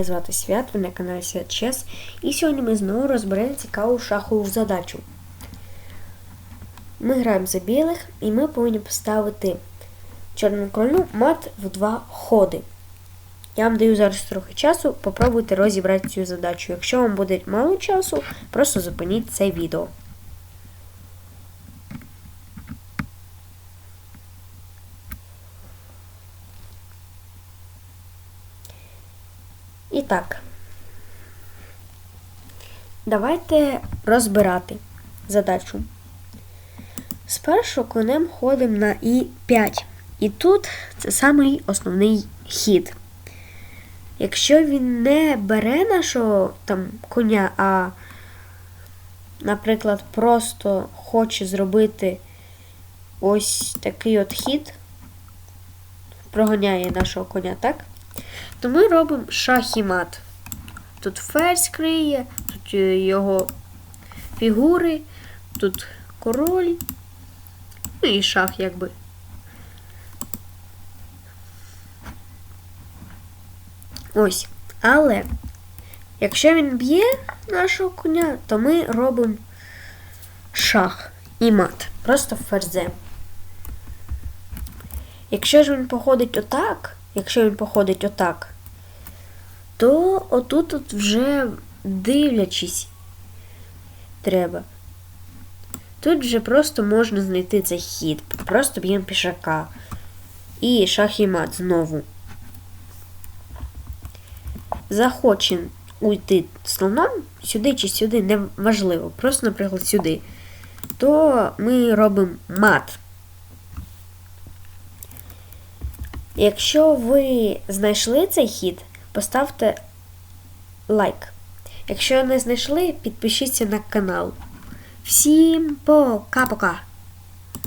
Мене звати Свят, ви на каналі Свят Чес. І сьогодні ми знову розберемо цікаву шахову задачу. Ми граємо за білих і ми повинні поставити чорну королю мат в два ходи. Я вам даю зараз трохи часу, попробуйте розібрати цю задачу. Якщо вам буде мало часу, просто зупиніть це відео. І так. Давайте розбирати задачу. Спершу конем ходимо на І5. І тут це самий основний хід. Якщо він не бере нашого там коня, а, наприклад, просто хоче зробити ось такий от хід, проганяє нашого коня, так? То ми робимо шах і мат. Тут ферзь криє, тут е, його фігури, тут король, ну і шах якби. Ось. Але якщо він б'є нашого коня, то ми робимо шах і мат. Просто ферзем. Якщо ж він походить отак, якщо він походить отак, то отут от вже дивлячись треба. Тут вже просто можна знайти цей хід. Просто б'ємо пішака. І шах і мат знову. Захоче уйти слоном сюди чи сюди, не важливо. Просто, наприклад, сюди. То ми робимо мат. Якщо ви знайшли цей хід, поставте лайк. Якщо не знайшли, підпишіться на канал. Всім пока-пока!